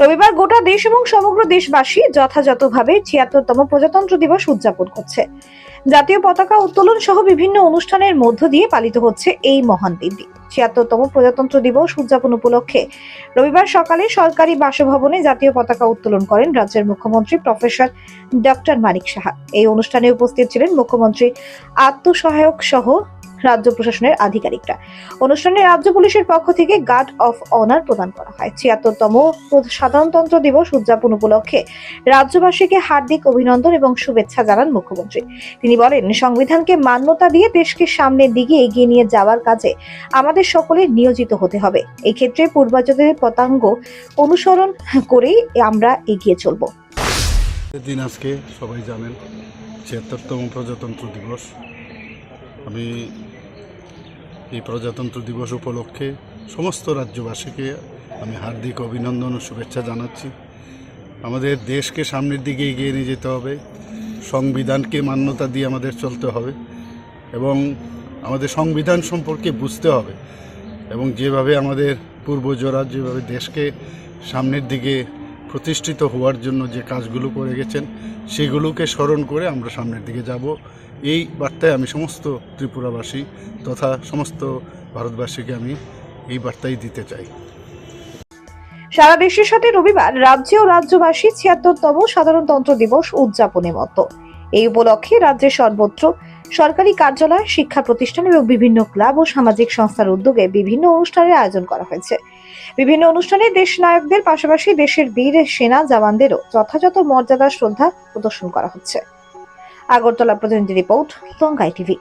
রবিবার গোটা দেশ এবং সমগ্র দেশবাসী যথাযথভাবে ছিয়াত্তরতম প্রজাতন্ত্র দিবস উদযাপন করছে। জাতীয় পতাকা উত্তোলন সহ বিভিন্ন অনুষ্ঠানের মধ্য দিয়ে পালিত হচ্ছে এই মহান দিনটি। ছিয়াত্তরতম প্রজাতন্ত্র দিবস উদযাপন উপলক্ষে রবিবার সকালে সরকারি বাসভবনে জাতীয় পতাকা উত্তোলন করেন রাজ্যের মুখ্যমন্ত্রী প্রফেসর ডক্টর মানিক সাহা। এই অনুষ্ঠানে উপস্থিত ছিলেন মুখ্যমন্ত্রী আত্মসহায়ক সহ রাজ্য প্রশাসনের আধিকারিকরা। অনুষ্ঠানে রাজ্য পুলিশের পক্ষ থেকে গার্ড অফ অনার প্রদান করা হয়। ছিয়াত্তরতম সাধারণতন্ত্র দিবস উদযাপন উপলক্ষে রাজ্যবাসীকে হার্দিক অভিনন্দন এবং শুভেচ্ছা জানান মুখ্যমন্ত্রী। তিনি বলেন, সংবিধানকে মান্যতা দিয়ে দেশকে সামনের দিকে এগিয়ে নিয়ে যাওয়ার কাজে আমাদের সকলে নিয়োজিত হতে হবে। এক্ষেত্রে ক্ষেত্রে পূর্বাচদের পতাঙ্গ অনুসরণ করেই আমরা এগিয়ে চলব। দিন আজকে সবাই জানেন, ছিয়াত্তরতম প্রজাতন্ত্র দিবস। আমি এই প্রজাতন্ত্র দিবস উপলক্ষে সমস্ত রাজ্যবাসীকে আমি হার্দিক অভিনন্দন ও শুভেচ্ছা জানাচ্ছি। আমাদের দেশকে সামনের দিকে এগিয়ে নিয়ে যেতে হবে, সংবিধানকে মান্যতা দিয়ে আমাদের চলতে হবে এবং আমাদের সংবিধান সম্পর্কে বুঝতে হবে এবং যেভাবে আমাদের পূর্বজরা, যেভাবে দেশকে সামনের দিকে প্রতিষ্ঠিত হওয়ার জন্য যে কাজগুলো করে গেছেন, সেগুলোকে স্মরণ করে আমরা সামনের দিকে যাব। এই বার্তায় আমি সমস্ত ত্রিপুরাবাসী তথা সমস্ত ভারতবাসীকে আমি এই বার্তাই দিতে চাই। সারা দেশের সাথে রবিবার রাজ্য ও রাজ্যবাসী ছিয়াত্তরতম সাধারণতন্ত্র দিবস উদযাপনে মত। এই উপলক্ষে রাজ্যের সর্বত্র সরকারি কার্যালয়, শিক্ষা প্রতিষ্ঠান এবং বিভিন্ন ক্লাব ও সামাজিক সংস্থার উদ্যোগে বিভিন্ন অনুষ্ঠানের আয়োজন করা হয়েছে। বিভিন্ন অনুষ্ঠানে দেশ নায়কদের পাশাপাশি দেশের বীর সেনা জওয়ানদেরও যথাযথ মর্যাদা শ্রদ্ধা প্রদর্শন করা হচ্ছে। আগরতলা প্রতিনিধি রিপোর্ট লঙ্কাই টিভি।